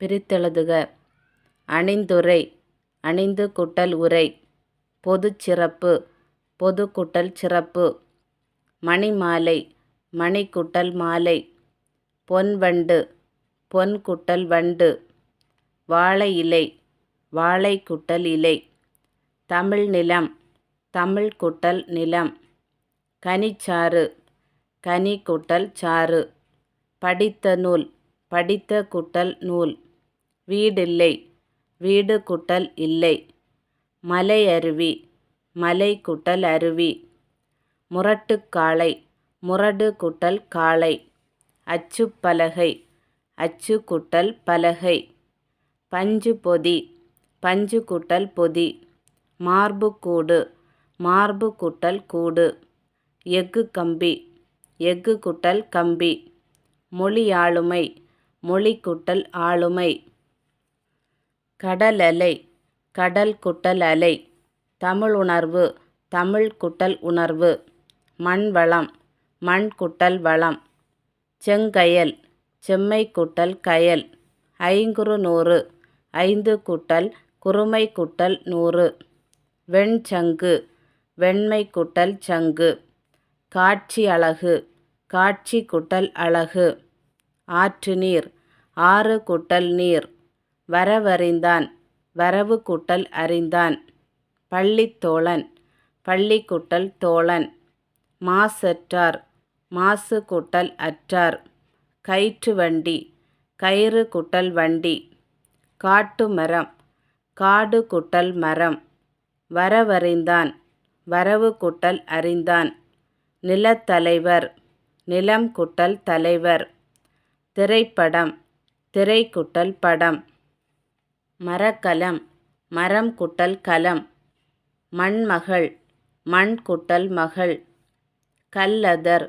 பிரித்தெழுதுக. அணிந்துரை அணிந்து குட்டல் உரை பொதுச் சிறப்பு பொது குட்டல் சிறப்பு. மணிமாலை மணி குட்டல் மாலை பொன்வண்டு பொன் குட்டல் வண்டு. வாழை இலை வாழை குட்டல் இலை. தமிழ் நிலம் தமிழ் குட்டல் நிலம். கனிச்சாறு கனி குட்டல் சாறு. படித்த நூல் படித்த குட்டல் நூல். வீடில்லை. வீடு குட்டல் இல்லை. மலை அருவி மலை குட்டல் அருவி. முரட்டுக்காளை முரடு குட்டல் காளை. அச்சுப்பலகை அச்சு குட்டல் பலகை. பஞ்சு பொதி பஞ்சு குட்டல் பொதி. மார்பு கூடு மார்பு குட்டல் கூடு. எஃகு கம்பி எஃகு குட்டல் கம்பி. மொழி ஆளுமை மொழி குட்டல் ஆளுமை. கடல் அலை கடல் குட்டல் அலை தமிழ் உணர்வு தமிழ் குட்டல் உணர்வு மண் வளம் மண் குட்டல் வளம் செங்கயல் செம்மை குட்டல் கயல் ஐங்குறு நூறு ஐந்து குட்டல் குறுமை குட்டல் நூறு வெண்சங்கு வெண்மை குட்டல் சங்கு காட்சி அழகு காட்சி குட்டல் அழகு ஆற்று நீர் ஆறு குட்டல் நீர் வரவறிந்தான். வரவு கூட்டல் அறிந்தான். பள்ளித்தோழன் பள்ளி கூட்டல் தோழன். மாசற்றார் மாசு கூட்டல் அற்றார். கயிற்று வண்டி கயிறு குட்டல் வண்டி. காட்டு மரம் காடு குட்டல் மரம். வரவறிந்தான் வரவு குட்டல் அறிந்தான். நிலத்தலைவர் நிலம் குட்டல் தலைவர். திரைப்படம் திரைக்குட்டல் படம். மரக்கலம் மரம் குட்டல் கலம் மண்மகள் மண் குட்டல் மகள் கல்லதர்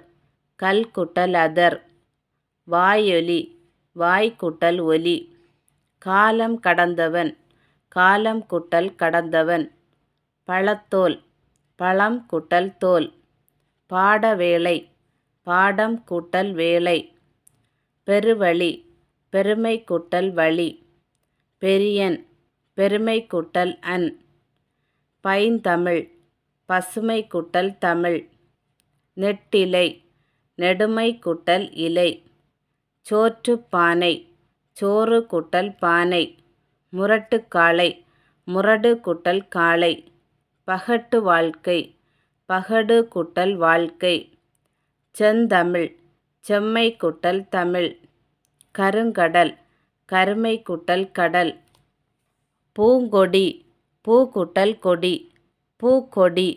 கல் குட்டல் அதர் வாயொலி வாய் குட்டல் ஒலி காலம் கடந்தவன் காலம் குட்டல் கடந்தவன் பழத்தோல் பழம் குட்டல் தோல் பாட வேலை பாடம் கூட்டல் வேலை பெருவழி பெருமை கூட்டல் வழி. பெரியன் பெருமை கூட்டல் அன். பைந்தமிழ் பசுமை கூட்டல் தமிழ். நெட்டிலை நெடுமை கூட்டல் இலை. சோற்று பானை சோறு குட்டல் பானை. முரட்டுக்காளை முரடு குட்டல் காளை பகட்டு வாழ்க்கை பகடு குட்டல் வாழ்க்கை. செந்தமிழ் செம்மை குட்டல் தமிழ். கருங்கடல் கருமை குட்டல் கடல். பூங்கொடி பூக்குட்டல் கொடி பூக்கொடி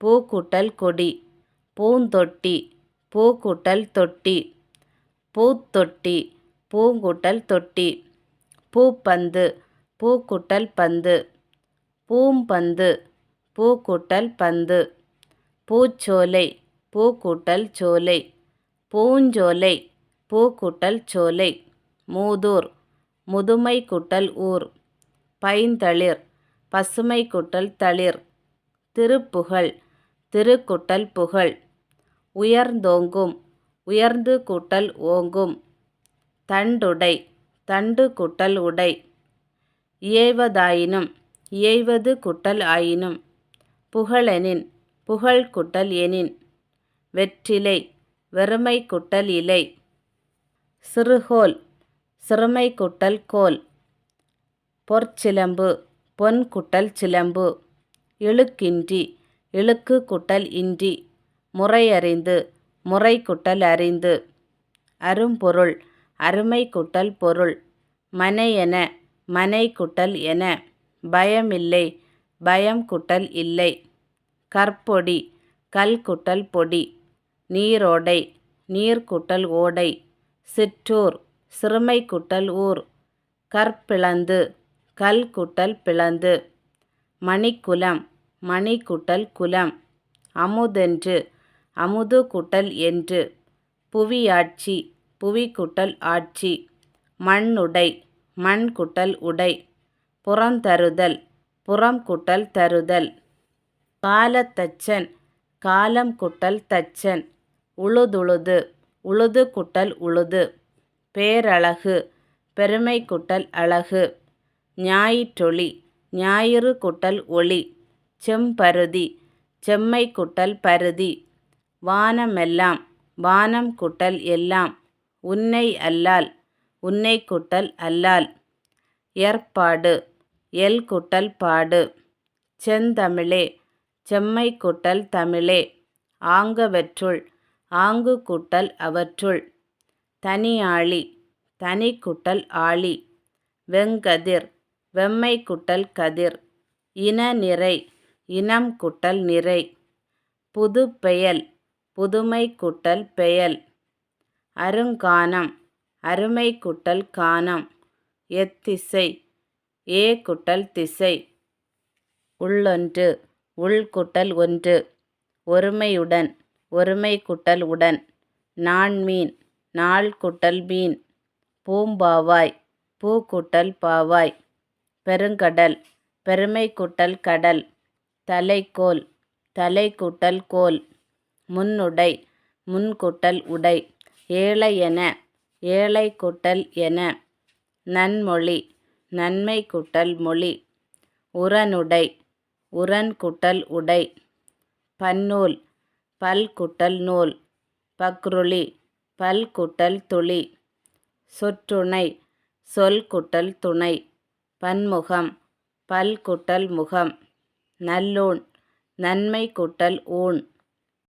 பூக்குட்டல் கொடி. பூந்தொட்டி பூக்குட்டல் தொட்டி. பூத்தொட்டி பூங்குட்டல் தொட்டி. பூப்பந்து பூக்குட்டல் பந்து. பூம்பந்து பூக்குட்டல் பந்து. பூச்சோலை பூக்குட்டல் சோலை. பூஞ்சோலை பூக்குட்டல் சோலை. மூதூர். முதுமை குட்டல் ஊர். பைந்தளிர் பசுமை குட்டல் தளிர். திருப்புகழ் திருக்குட்டல் புகழ். உயர்ந்தோங்கும் உயர்ந்து கூட்டல் ஓங்கும். தண்டுடை தண்டு குட்டல் உடை. இயைவதாயினும் இயைவது குட்டல் ஆயினும். புகழெனின் புகழ் குட்டல் எனின். வெற்றிலை வெறுமை குட்டல் இலை. சிறுகோல் சிறுமை குட்டல் கோல் பொற்சிலம்பு பொன் குட்டல் சிலம்பு இழுக்கின்றி இழுக்கு குட்டல் இன்றி முறையறிந்து முறை குட்டல் அறிந்து அரும்பொருள் அருமை குட்டல் பொருள் மனையென மனை குட்டல் என பயமில்லை பயம் குட்டல் இல்லை கற்பொடி கல் குட்டல் பொடி நீரோடை நீர் குட்டல் ஓடை சிற்றூர் சிறுமை குட்டல் ஊர் கற்பிளந்து கல் குட்டல் பிளந்து. மணிக்குலம் மணிக்குட்டல் குலம். அமுதென்று அமுது குட்டல் என்று. புவியாட்சி புவி குட்டல் ஆட்சி. மண்ணுடை மண் குட்டல் உடை. புறந்தருதல் புறம் குட்டல் தருதல். காலத்தச்சன் காலம் குட்டல் தச்சன். உழுதுழுது உழுது குட்டல் உழுது. பேரழகு பெருமை குட்டல் அழகு ஞாயிற்றொளி ஞாயிறு குட்டல் ஒளி செம்பருதி செம்மை குட்டல் பருதி வானமெல்லாம் வானம் குட்டல் எல்லாம் உன்னை அல்லால் உன்னை குட்டல் அல்லால் ஏற்பாடு எல் குட்டல் பாடு செந்தமிழே செம்மை குட்டல் தமிழே ஆங்கவற்றுள் ஆங்கு குட்டல் அவற்றுள் தனியாளி தனி குட்டல் ஆளி வெங்கதிர் வெம்மை குட்டல் கதிர் இன நிறை இனம் குட்டல் நிறை புது பெயல் புதுமை குட்டல் பெயல் அருங்கானம் அருமை குட்டல் கானம் எத்திசை ஏ குட்டல் திசை உள்ளொன்று உள்குட்டல் ஒன்று ஒருமையுடன் ஒருமை குட்டல் உடன் நான் மீன் நாள் குட்டல் மீன். பூம்பாவாய் பூ குட்டல் பாவாய். பெருங்கடல் பெருமை குட்டல் கடல். தலைக்கோல் தலை குட்டல் கோல். முன்னுடை முன்குட்டல் உடை. ஏழை என ஏழை குட்டல் என. நன்மொழி நன்மை குட்டல் மொழி. உரனுடை உரன் குட்டல் உடை. பன்னூல் பல் குட்டல் நூல். பக்ருளி பல் குட்டல் துளி. சொற்றுணை. சொல் குட்டல் துணை. பன்முகம். பல் குட்டல் முகம். நல்லூண். நன்மை குட்டல் ஊன்